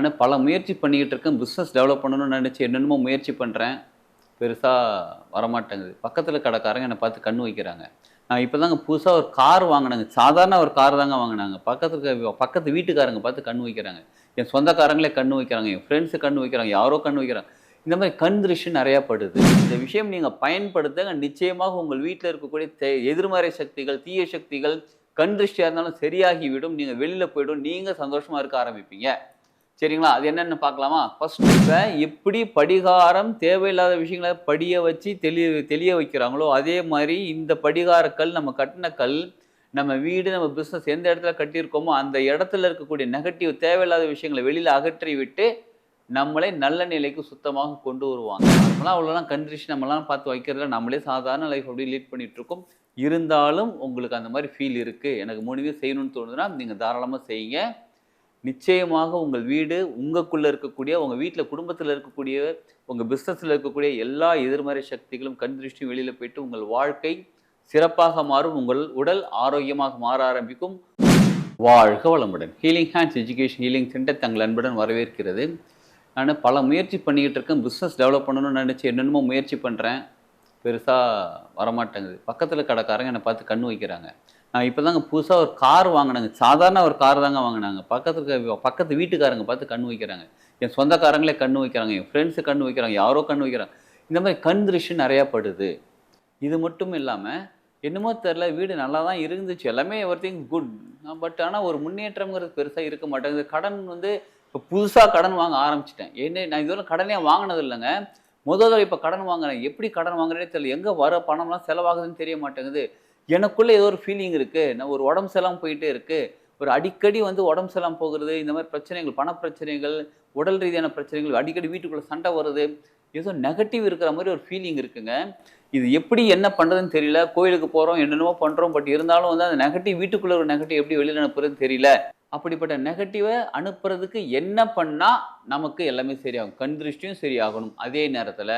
நான் பல முயற்சி பண்ணிக்கிட்டு இருக்கேன் பிஸ்னஸ் டெவலப் பண்ணணும்னு நினச்சி என்னென்னமோ முயற்சி பண்ணுறேன் பெருசாக வரமாட்டேங்குது. பக்கத்தில் கடைக்காரங்க என்னை பார்த்து கண் வைக்கிறாங்க. நான் இப்போ தாங்க புதுசாக ஒரு கார் வாங்கினாங்க. சாதாரண ஒரு கார் தாங்க வாங்கினாங்க. பக்கத்துக்கு பக்கத்து வீட்டுக்காரங்க பார்த்து கண் வைக்கிறாங்க. என் சொந்தக்காரங்களே கண்ணு வைக்கிறாங்க. என் ஃப்ரெண்ட்ஸு கண் வைக்கிறாங்க. யாரோ கண் வைக்கிறாங்க. இந்த மாதிரி கண் திருஷ்டி நிறையா படுது. இந்த விஷயம் நீங்கள் பயன்படுத்த நிச்சயமாக உங்கள் வீட்டில் இருக்கக்கூடிய தே- எதிர்மறை சக்திகள் தீய சக்திகள் கண் திருஷ்டியாக இருந்தாலும் சரியாகிவிடும். நீங்கள் வெளியில் போய்டும். நீங்கள் சந்தோஷமாக இருக்க ஆரம்பிப்பீங்க. சரிங்களா? அது என்னென்னு பார்க்கலாமா? ஃபர்ஸ்ட் இப்போ எப்படி படிகாரம் தேவையில்லாத விஷயங்களை படிய வச்சு தெளிய தெளிய வைக்கிறாங்களோ அதே மாதிரி இந்த படிகார கல் நம்ம கட்டின கல் நம்ம வீடு நம்ம பிஸ்னஸ் எந்த இடத்துல கட்டியிருக்கோமோ அந்த இடத்துல இருக்கக்கூடிய நெகட்டிவ் தேவையில்லாத விஷயங்களை வெளியில் அகற்றி விட்டு நம்மளே நல்ல நிலைக்கு சுத்தமாக கொண்டு வருவாங்க. நம்மளாம் அவ்வளோலாம் கண்டிஷன் நம்மளாம் பார்த்து வைக்கிறதுல நம்மளே சாதாரண லைஃப் அப்படியே லீட் பண்ணிகிட்ருக்கோம். இருந்தாலும் உங்களுக்கு அந்த மாதிரி ஃபீல் இருக்குது எனக்கு முடிவு செய்யணும்னு தோணுதுன்னா நீங்கள் தாராளமாக செய்யுங்க. நிச்சயமாக உங்கள் வீடு உங்களுக்குள்ளே இருக்கக்கூடிய உங்கள் வீட்டில் குடும்பத்தில் இருக்கக்கூடிய உங்கள் பிஸ்னஸில் இருக்கக்கூடிய எல்லா எதிர்மறை சக்திகளும் கண் திருஷ்டியும் வெளியில் போயிட்டு உங்கள் வாழ்க்கை சிறப்பாக மாறும். உங்கள் உடல் ஆரோக்கியமாக மாற ஆரம்பிக்கும். வாழ்க வளமுடன். Healing hands education healing centre தங்கள் அன்புடன் வரவேற்கிறது. நான் பல முயற்சி பண்ணிக்கிட்டு இருக்கேன். பிஸ்னஸ் டெவலப் பண்ணணும்னு நினச்சி என்னென்னமோ முயற்சி பண்ணுறேன் பெருசாக வரமாட்டேங்குது. பக்கத்தில் கடைக்காரங்க என்னை பார்த்து கண் வைக்கிறாங்க. இப்போ தாங்க புதுசாக ஒரு கார் வாங்கினாங்க. சாதாரண ஒரு கார் தாங்க வாங்கினாங்க. பக்கத்துக்கு பக்கத்து வீட்டுக்காரங்க பார்த்து கண் வைக்கிறாங்க. என் சொந்தக்காரங்களே கண் வைக்கிறாங்க. என் ஃப்ரெண்ட்ஸு கண் வைக்கிறாங்க. யாரோ கண் வைக்கிறாங்க. இந்த மாதிரி கண் திருஷ்டி நிறையா படுது. இது மட்டும் இல்லாமல் என்னமோ தெரில வீடு நல்லா தான் இருந்துச்சு. எல்லாமே ஒரு திங் குட் பட் ஆனால் ஒரு முன்னேற்றம்ங்கிறது பெருசாக இருக்க மாட்டேங்குது. கடன் வந்து இப்போ புதுசாக கடன் வாங்க ஆரம்பிச்சிட்டேன். என்ன நான் இதுவரை கடனே வாங்கினது இல்லைங்க. முதல்ல இப்போ கடன் வாங்குறேன். எப்படி கடன் வாங்குறேனே தெரியல. எங்கே வர பணம்லாம் செலவாகுதுன்னு தெரிய மாட்டேங்குது. எனக்குள்ளே ஏதோ ஒரு ஃபீலிங் இருக்குது நான் ஒரு உடம்பு செல்லாம் போயிட்டே இருக்குது ஒரு அடிக்கடி வந்து உடம்பு செல்லாம் போகிறது இந்த மாதிரி பிரச்சனைகள் பண பிரச்சனைகள் உடல் ரீதியான பிரச்சனைகள் அடிக்கடி வீட்டுக்குள்ளே சண்டை வருது. ஏதோ நெகட்டிவ் இருக்கிற மாதிரி ஒரு ஃபீலிங் இருக்குங்க. இது எப்படி என்ன பண்ணுறதுன்னு தெரியல. கோயிலுக்கு போகிறோம் என்னென்னமோ பண்ணுறோம் பட் இருந்தாலும் வந்து அந்த நெகட்டிவ் வீட்டுக்குள்ளே ஒரு நெகட்டிவ் எப்படி வெளியில் அனுப்புறதுன்னு தெரியல. அப்படிப்பட்ட நெகட்டிவை அனுப்புறதுக்கு என்ன பண்ணால் நமக்கு எல்லாமே சரியாகும். கண் திருஷ்டியும் சரியாகணும். அதே நேரத்தில்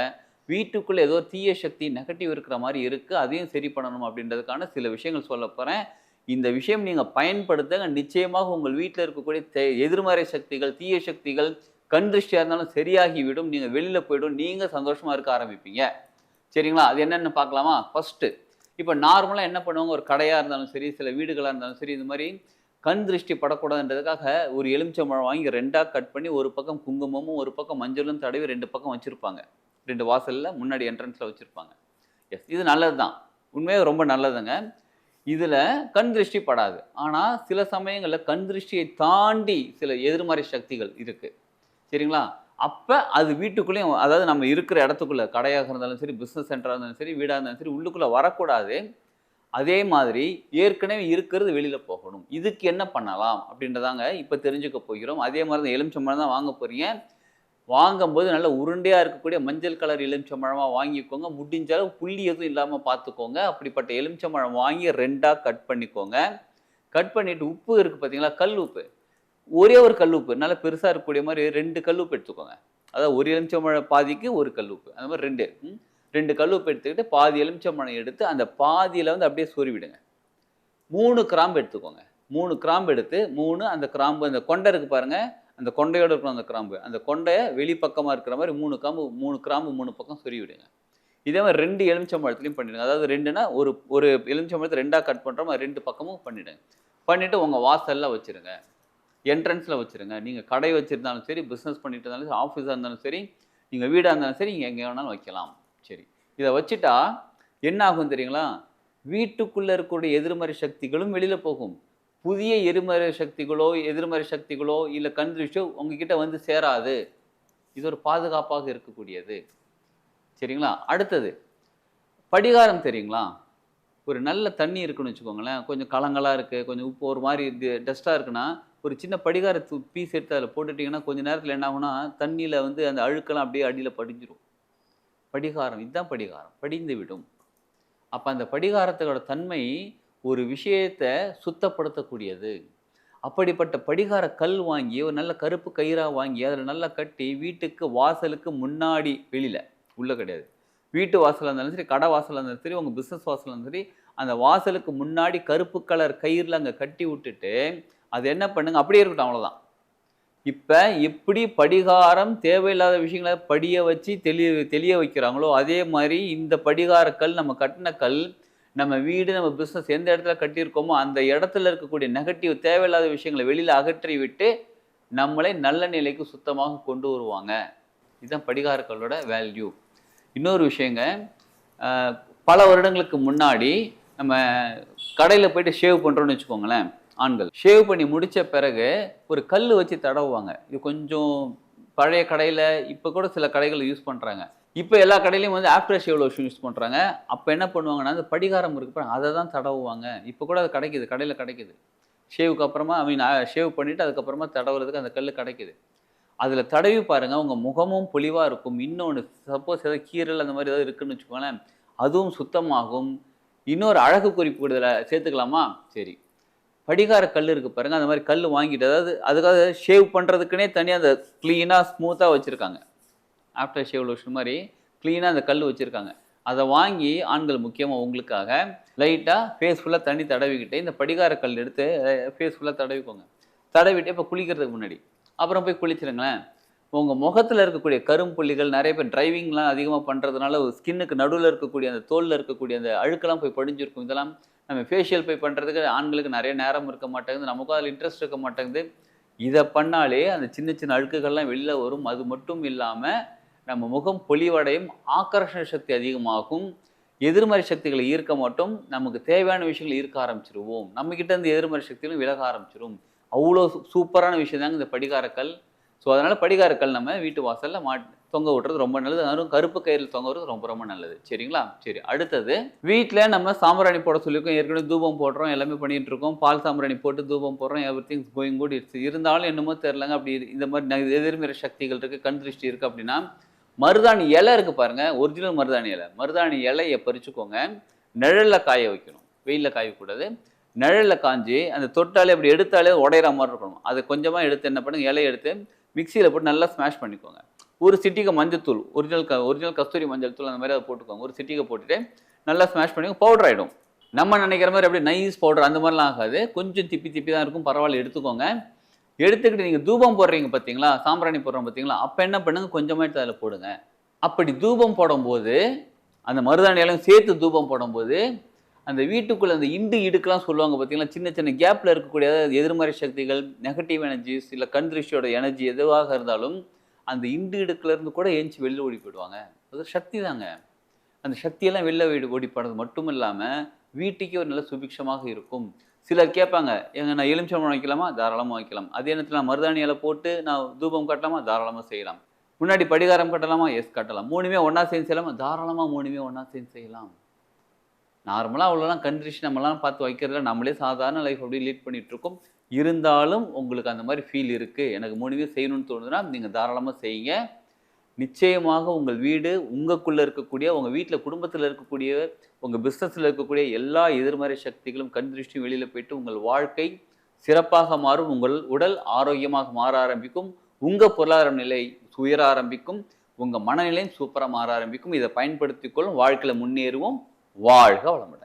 வீட்டுக்குள்ளே ஏதோ தீய சக்தி நெகட்டிவ் இருக்கிற மாதிரி இருக்குது அதையும் சரி பண்ணணும் அப்படின்றதுக்கான சில விஷயங்கள் சொல்ல போகிறேன் இந்த விஷயம் நீங்கள் பயன்படுத்துங்க. நிச்சயமாக உங்கள் வீட்டில் இருக்கக்கூடிய தே- எதிர்மறை சக்திகள் தீய சக்திகள் கண் திருஷ்டியாக இருந்தாலும் சரியாகிவிடும். நீங்கள் வெளியில் போய்டும். நீங்கள் சந்தோஷமாக இருக்க ஆரம்பிப்பீங்க. சரிங்களா? அது என்னென்னு பார்க்கலாமா? ஃபஸ்ட்டு இப்போ நார்மலாக என்ன பண்ணுவாங்க? ஒரு கடையாக இருந்தாலும் சரி சில வீடுகளாக இருந்தாலும் சரி இந்த மாதிரி கண் திருஷ்டி படக்கூடாதுன்றதுக்காக ஒரு எலுமிச்சம்பழம் வாங்கி ரெண்டாக கட் பண்ணி ஒரு பக்கம் குங்குமமும் ஒரு பக்கம் மஞ்சளும் தடவி ரெண்டு பக்கம் வச்சுருப்பாங்க. ரெண்டு வாசலில் முன்னாடி என்ட்ரன்ஸில் வச்சுருப்பாங்க. எஸ் இது நல்லது தான் உண்மையாக ரொம்ப நல்லதுங்க. இதில் கண் திருஷ்டி படாது. ஆனால் சில சமயங்களில் கண் திருஷ்டியை தாண்டி சில எதிர்மறை சக்திகள் இருக்குது சரிங்களா? அப்போ அது வீட்டுக்குள்ளேயும் அதாவது நம்ம இருக்கிற இடத்துக்குள்ளே கடையாக இருந்தாலும் சரி பிஸ்னஸ் சென்டராக இருந்தாலும் சரி வீடாக இருந்தாலும் சரி உள்ளுக்குள்ளே வரக்கூடாது. அதே மாதிரி ஏற்கனவே இருக்கிறது வெளியில் போகணும். இதுக்கு என்ன பண்ணலாம் அப்படின்றதாங்க இப்போ தெரிஞ்சுக்க போகிறோம். அதே மாதிரி தான் எலுமிச்சம்பழம் தான் வாங்க போகிறீங்க வாங்கும்போது நல்ல உருண்டையாக இருக்கக்கூடிய மஞ்சள் கலர் எலுமிச்சம்பழமாக வாங்கிக்கோங்க. முடிஞ்ச அளவு புள்ளி எதுவும் இல்லாமல் பார்த்துக்கோங்க அப்படிப்பட்ட எலுமிச்சம்பழம் வாங்கி ரெண்டாக கட் பண்ணிக்கோங்க. கட் பண்ணிவிட்டு உப்பு இருக்குது பார்த்தீங்களா கல் உப்பு. ஒரே ஒரு கல் உப்பு. நல்லா பெருசாக இருக்கக்கூடிய மாதிரி ரெண்டு கல் உப்பு எடுத்துக்கோங்க. அதாவது ஒரு எலுமிச்சம்பழம் பாதிக்கு ஒரு கல் உப்பு. அந்த மாதிரி ரெண்டு. ம்? ரெண்டு கல் உப்பு எடுத்துக்கிட்டு பாதி எலுமிச்சம்பழம் எடுத்து அந்த பாதியில் வந்து அப்படியே சொறிவிடுங்க மூணு கிராம்பு எடுத்துக்கோங்க. மூணு கிராம்பு எடுத்து மூணு அந்த கிராம்பு அந்த கொண்டை பாருங்கள் அந்த கொண்டையோடு இருக்கணும் அந்த கிராம்பு அந்த கொண்டையை வெளிப்பக்கமாக இருக்கிற மாதிரி மூணு கிராம்பு மூணு கிராம்பு மூணு பக்கம் சொறி விடுங்க. இதே மாதிரி ரெண்டு எலுமிச்சம்பழத்துலையும் பண்ணிடுங்க. அதாவது ரெண்டுனா ஒரு ஒரு எலுமிச்சம்பழத்தை ரெண்டாக கட் பண்ணுற மாதிரி ரெண்டு பக்கமும் பண்ணிடுங்க. பண்ணிவிட்டு உங்கள் வாசலில் வச்சுருங்க. என்ட்ரன்ஸில் வச்சுருங்க. நீங்கள் கடை வச்சுருந்தாலும் சரி பிஸ்னஸ் பண்ணிட்டு இருந்தாலும் சரி ஆஃபீஸாக இருந்தாலும் சரி நீங்கள் வீடாக இருந்தாலும் சரி நீங்கள் எங்கே வேணாலும் வைக்கலாம். சரி. இதை வச்சுட்டா என்ன ஆகும் தெரியுங்களா? வீட்டுக்குள்ளே இருக்கக்கூடிய எதிர்மறை சக்திகளும் வெளியில் போகும். புதிய எதிர்மறை சக்திகளோ எதிர்மறை சக்திகளோ இல்லை கண் திருஷ்டியோ உங்ககிட்ட வந்து சேராது. இது ஒரு பாதுகாப்பாக இருக்கக்கூடியது. சரிங்களா? அடுத்தது படிகாரம் தெரியுங்களா? ஒரு நல்ல தண்ணி இருக்குன்னு வச்சுக்கோங்களேன். கொஞ்சம் கலங்களாக இருக்குது கொஞ்சம் உப்பு ஒரு மாதிரி டஸ்ட்டாக இருக்குன்னா ஒரு சின்ன படிகார பீஸ் எடுத்து அதில் போட்டுட்டிங்கன்னா கொஞ்சம் நேரத்தில் என்ன ஆகும்னா தண்ணியில் வந்து அந்த அழுக்கெல்லாம் அப்படியே அடியில் படிஞ்சிடும் படிகாரம் இதுதான் படிகாரம். படிந்து விடும். அப்போ அந்த படிகாரத்தோட தன்மை ஒரு விஷயத்தை சுத்தப்படுத்தக்கூடியது. அப்படிப்பட்ட படிகார கல் வாங்கி ஒரு நல்ல கருப்பு கயிறாக வாங்கி அதில் நல்லா கட்டி வீட்டுக்கு வாசலுக்கு முன்னாடி வெளியில் உள்ளே கிடையாது. வீட்டு வாசலாக இருந்தாலும் சரி கடை வாசலாக இருந்தாலும் சரி உங்கள் பிஸ்னஸ் வாசலாக இருந்தாலும் சரி அந்த வாசலுக்கு முன்னாடி கருப்பு கலர் கயிறில் அங்கே கட்டி விட்டுட்டு அது என்ன பண்ணுங்க? அப்படியே இருக்கட்டும் அவ்வளோதான் இப்போ எப்படி படிகாரம் தேவையில்லாத விஷயங்களை படிய வச்சு தெளிய தெளிய வைக்கிறாங்களோ அதே மாதிரி இந்த படிகார கல் நம்ம கட்டின கல் நம்ம வீடு நம்ம பிஸ்னஸ் எந்த இடத்துல கட்டியிருக்கோமோ அந்த இடத்துல இருக்கக்கூடிய நெகட்டிவ் தேவையில்லாத விஷயங்களை வெளியில் அகற்றி விட்டு நம்மளை நல்ல நிலைக்கு சுத்தமாக கொண்டு வருவாங்க. இதுதான் படிகாரர்களோட வேல்யூ இன்னொரு விஷயங்க பல வருடங்களுக்கு முன்னாடி நம்ம கடையில் போயிட்டு ஷேவ் பண்ணுறோன்னு வச்சுக்கோங்களேன் ஆண்கள். ஷேவ் பண்ணி முடித்த பிறகு ஒரு கல் வச்சு தடவுவாங்க. இது கொஞ்சம் பழைய கடையில் இப்போ கூட சில கடைகள் யூஸ் பண்ணுறாங்க இப்போ எல்லா கடையிலையும் வந்து ஆஃப்டர் ஷேவ் லோஷன் யூஸ் பண்ணுறாங்க அப்போ என்ன பண்ணுவாங்கன்னா அந்த படிகாரம் இருக்கு பாருங்க அதை தான் தடவுவாங்க. இப்போ கூட அது கிடைக்குது கடையில் கிடைக்குது. ஷேவுக்கு அப்புறமா ஐ மீன் ஷேவ் பண்ணிவிட்டு அதுக்கப்புறமா தடவுறதுக்கு அந்த கல் கிடைக்குது. அதில் தடவி பாருங்க உங்கள் முகமும் பொலிவாக இருக்கும். இன்னொன்று சப்போஸ் ஏதாவது கீரல் அந்த மாதிரி ஏதாவது இருக்குன்னு வச்சுக்கோங்களேன் அதுவும் சுத்தமாகும். இன்னொரு அழகு குறிப்பு இதில் சேர்த்துக்கலாமா? சரி. படிகார கல் இருக்கு பாருங்கள் அந்த மாதிரி கல் வாங்கிட்டு அதாவது அதுக்காக ஷேவ் பண்ணுறதுக்குனே தனியாக அந்த க்ளீனாக ஸ்மூத்தாக வச்சுருக்காங்க. ஆஃப்டர் ஷேவ் லோஷன் மாதிரி க்ளீனாக அந்த கல் வச்சுருக்காங்க. அதை வாங்கி ஆண்கள் முக்கியமாக உங்களுக்காக லைட்டாக ஃபேஸ் ஃபுல்லாக தண்ணி தடவிக்கிட்டு இந்த படிகார கல் எடுத்து ஃபேஸ் ஃபுல்லாக தடவிக்கோங்க. தடவிட்டு இப்போ குளிக்கிறதுக்கு முன்னாடி. அப்புறம் போய் குளிச்சிருங்களேன். உங்கள் முகத்தில் இருக்கக்கூடிய கரும்புள்ளிகள் நிறைய பேர் டிரைவிங்லாம் அதிகமாக பண்ணுறதுனால ஒரு ஸ்கின்னுக்கு நடுவில் இருக்கக்கூடிய அந்த தோலில் இருக்கக்கூடிய அந்த அழுக்கெல்லாம் போய் படிஞ்சிருக்கும். இதெல்லாம் நம்ம ஃபேஷியல் போய் பண்ணுறதுக்கு ஆண்களுக்கு நிறைய நேரம் இருக்க மாட்டேங்குது. நமக்கும் அதில் இன்ட்ரெஸ்ட் இருக்க மாட்டேங்குது. இதை பண்ணாலே அந்த சின்ன சின்ன அழுக்குகள்லாம் வெளியில் வரும். அது மட்டும் இல்லாமல் நம்ம முகம் பொலிவடையும் ஆக்கர்ஷண சக்தி அதிகமாகும் எதிர்மறை சக்திகளை ஈர்க்க மாட்டோம் நமக்கு தேவையான விஷயங்களை ஈர்க்க ஆரம்பிச்சிருவோம். நம்மக்கிட்ட இருந்து எதிர்மறை சக்திகளும் விலக ஆரம்பிச்சிரும். அவ்வளோ சூப்பரான விஷயம் தாங்க இந்த படிகாரக்கல். ஸோ அதனால் படிகாரக்கல் நம்ம வீட்டு வாசலில் மாட் தொங்க விட்டுறது ரொம்ப நல்லது. அதுவும் கருப்பு கயிறில் தொங்க விடுறது ரொம்ப ரொம்ப நல்லது. சரிங்களா? சரி அடுத்தது. வீட்டில் நம்ம சாம்பிராணி போட சொல்லியிருக்கோம். ஏற்கனவே தூபம் போடுறோம் எல்லாமே பண்ணிகிட்டு இருக்கோம் பால் சாம்பிராணி போட்டு தூபம் போடுறோம். Every things going good it's இருந்தாலும் என்னமோ தெரிலங்க அப்படி இந்த மாதிரி எதிர்மறை சக்திகள் இருக்குது கண் திருஷ்டி இருக்குது அப்படின்னா மருதாணி இலை இருக்கு பாருங்க ஒரிஜினல் மருதாணி இலை. மருதாணி இலையை பறிச்சுக்கோங்க. நிழலில் காய வைக்கணும். வெயிலில் காயக்கூடாது. நிழலில் காஞ்சி அந்த தொட்டாலே அப்படி எடுத்தாலே உடையிற மாதிரி இருக்கணும். அதை கொஞ்சமாக எடுத்து என்ன பண்ணுங்க இலையை எடுத்து மிக்சியில் போட்டு நல்லா ஸ்மாஷ் பண்ணிக்கோங்க. ஒரு சிட்டிக்கு மஞ்சத்தூள் ஒரிஜினல் க ஒரிஜினல் கஸ்தூரி மஞ்சள் தூள் அந்த மாதிரி அதை போட்டுக்கோங்க. ஒரு சிட்டிகை போட்டுட்டு நல்லா ஸ்மாஷ் பண்ணி பவுடர் ஆகிடும் நம்ம நினைக்கிற மாதிரி அப்படியே நைஸ் பவுடர் அந்த மாதிரிலாம் ஆகாது. கொஞ்சம் திப்பி திப்பி தான் இருக்கும். பரவாயில்ல எடுத்துக்கோங்க. எடுத்துக்கிட்டு நீங்கள் தூபம் போடுறீங்க பார்த்தீங்களா சாம்பிராணி போடுறோம் பார்த்தீங்களா அப்போ என்ன பண்ணுங்க? கொஞ்சமாக எடுத்து அதில் போடுங்க. அப்படி தூபம் போடும்போது அந்த மருதாணியெல்லாம் சேர்த்து தூபம் போடும்போது அந்த வீட்டுக்குள்ளே அந்த இண்டு இடுக்கெல்லாம் சொல்லுவாங்க பார்த்தீங்களா சின்ன சின்ன கேப்பில் இருக்கக்கூடிய அதாவது எதிர்மறை சக்திகள் நெகட்டிவ் எனர்ஜிஸ் இல்லை கண் திருஷ்டியோட எனர்ஜி எதுவாக இருந்தாலும் அந்த இண்டு இடுக்கிலேருந்து கூட ஏஞ்சி வெளில ஓடி போயிடுவாங்க. அது சக்தி தாங்க. அந்த சக்தியெல்லாம் வெளில ஓடி ஓடி போனது மட்டும் இல்லாமல் வீட்டுக்கே ஒரு நல்ல சுபிக்ஷமாக இருக்கும். சிலர் கேட்பாங்க எங்க நான் எலுமிச்சம்பழம் வைக்கலாமா தாராளமாக வைக்கலாம் அதே நேரத்தில் நான் மருதாணியில் போட்டு நான் தூபம் கட்டலாமா? தாராளமாக செய்யலாம். முன்னாடி படிகாரம் கட்டலாமா? எஸ் கட்டலாம். மூணுமே ஒன்றா சேர்ந்து செய்யலாமா? தாராளமாக மூணுமே ஒன்றா சேர்ந்து செய்யலாம். நார்மலாக அவ்வளோலாம் கண்ட்ரிஷ் நம்மலாம் பார்த்து வைக்கிறதுல நம்மளே சாதாரண லைஃப் அப்படியே லீட் பண்ணிகிட்ருக்கோம் இருந்தாலும் உங்களுக்கு அந்த மாதிரி ஃபீல் இருக்குது எனக்கு மூணுமே செய்யணும்னு தோணுதுன்னா நீங்கள் தாராளமாக செய்யுங்க. நிச்சயமாக உங்கள் வீடு உங்களுக்குள்ளே இருக்கக்கூடிய உங்கள் வீட்டில் குடும்பத்தில் இருக்கக்கூடிய உங்கள் பிஸ்னஸில் இருக்கக்கூடிய எல்லா எதிர்மறை சக்திகளும் கண் திருஷ்டியும் வெளியில் போயிட்டு உங்கள் வாழ்க்கை சிறப்பாக மாறும். உங்கள் உடல் ஆரோக்கியமாக மாற ஆரம்பிக்கும். உங்கள் பொருளாதார நிலை உயர ஆரம்பிக்கும். உங்கள் மனநிலையும் சூப்பராக மாற ஆரம்பிக்கும். இதை பயன்படுத்திக் கொள்ளும். வாழ்க்கையில் முன்னேறுவோம். வாழ்க வளமுடன்.